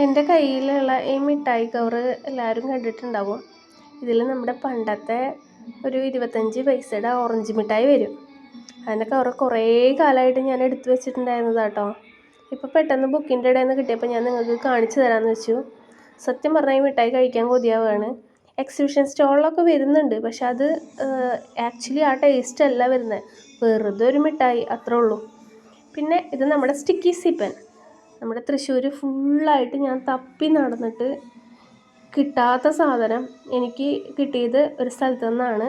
എന്റെ കയ്യിലുള്ള ഈ മിഠായി കവറ് എല്ലാവരും കണ്ടിട്ടുണ്ടാവും. ഇതിൽ നമ്മുടെ പണ്ടത്തെ ഒരു ഇരുപത്തഞ്ച് പൈസയുടെ ഓറഞ്ച് മിഠായി വരും. അതിന്റെ കവറ് കുറേ കാലമായിട്ട് ഞാൻ എടുത്തു വെച്ചിട്ടുണ്ടായിരുന്നതാണ് കേട്ടോ. ഇപ്പോൾ പെട്ടെന്ന് ബുക്കിന്റെ ഇടയിൽ നിന്ന് കിട്ടിയപ്പോൾ ഞാൻ നിങ്ങൾക്ക് കാണിച്ചു തരാമെന്ന് വെച്ചു. സത്യം പറഞ്ഞാൽ ഈ മിഠായി കഴിക്കാൻ കൊതിയാവുകയാണ്. എക്സിബിഷൻ സ്റ്റോളിലൊക്കെ വരുന്നുണ്ട് പക്ഷെ അത് ആക്ച്വലി ആ ടേസ്റ്റ് അല്ല വരുന്നത്. വെറുതെ ഒരു മിഠായി അത്രേ ഉള്ളൂ. പിന്നെ ഇത് നമ്മുടെ സ്റ്റിക്കി സിപ്പൻ നമ്മുടെ തൃശ്ശൂർ ഫുള്ളായിട്ട് ഞാൻ തപ്പി നടന്നിട്ട് കിട്ടാത്ത സാധനം എനിക്ക് കിട്ടിയത് ഒരു സ്ഥലത്തു നിന്നാണ്.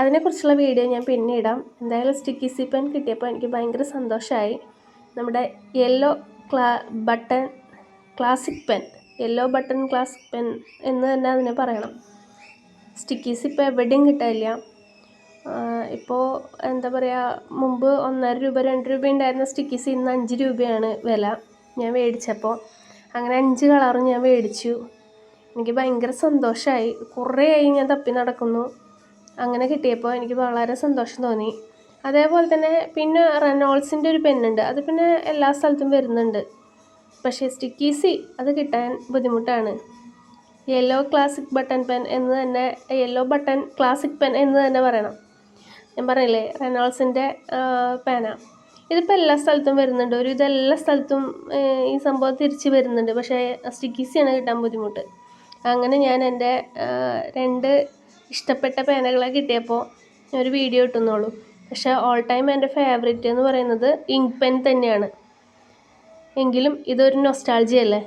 അതിനെക്കുറിച്ചുള്ള വീഡിയോ ഞാൻ പിന്നെ ഇടാം എന്തായാലും സ്റ്റിക്കി സി പെൻ കിട്ടിയപ്പോൾ എനിക്ക് ഭയങ്കര സന്തോഷമായി നമ്മുടെ യെല്ലോ ക്ലാ button classic pen yellow button classic pen എന്ന് തന്നെ അതിനെ പറയണം. സ്റ്റിക്കീസ് ഇപ്പോൾ എവിടെയും കിട്ടാനില്ല. ഇപ്പോൾ എന്താ പറയുക മുമ്പ് ഒന്നര രൂപ രണ്ട് രൂപ ഉണ്ടായിരുന്ന സ്റ്റിക്കീസ് ഇന്ന് അഞ്ച് രൂപയാണ് വില. ഞാൻ മേടിച്ചപ്പോൾ അങ്ങനെ അഞ്ച് കളറും ഞാൻ മേടിച്ചു. എനിക്ക് ഭയങ്കര സന്തോഷമായി ആയി ഞാൻ തപ്പി നടക്കുന്നു. അങ്ങനെ കിട്ടിയപ്പോൾ എനിക്ക് വളരെ സന്തോഷം തോന്നി. അതേപോലെ തന്നെ പിന്നെ റെനോൾസിന്റെ ഒരു പെന്നുണ്ട് അത് പിന്നെ എല്ലാ സ്ഥലത്തും വരുന്നുണ്ട്. പക്ഷേ സ്റ്റിക്കീസി അത് കിട്ടാൻ ബുദ്ധിമുട്ടാണ്. യെല്ലോ ക്ലാസിക് ബട്ടൺ പെൻ എന്ന് തന്നെ യെല്ലോ ബട്ടൺ ക്ലാസിക് പെൻ എന്ന് തന്നെ പറയണം. ഞാൻ പറഞ്ഞില്ലേ റെനോൾസിന്റെ പേന. ഇതിപ്പോൾ എല്ലാ സ്ഥലത്തും വരുന്നുണ്ട്. ഒരു ഇതെല്ലാ സ്ഥലത്തും ഈ സംഭവം തിരിച്ച് വരുന്നുണ്ട്. പക്ഷേ സ്റ്റിക്കീസിയാണ് കിട്ടാൻ ബുദ്ധിമുട്ട്. അങ്ങനെ ഞാൻ എന്റെ രണ്ട് ഇഷ്ടപ്പെട്ട പേനകളെ കിട്ടിയപ്പോൾ ഞാൻ ഒരു വീഡിയോ ഇട്ടുന്നുള്ളൂ പക്ഷേ ഓൾ ടൈം എന്റെ ഫേവറേറ്റ് എന്ന് പറയുന്നത് ഇങ്ക് പെൻ തന്നെയാണ്. എങ്കിലും ഇതൊരു നൊസ്റ്റാൾജി അല്ലേ?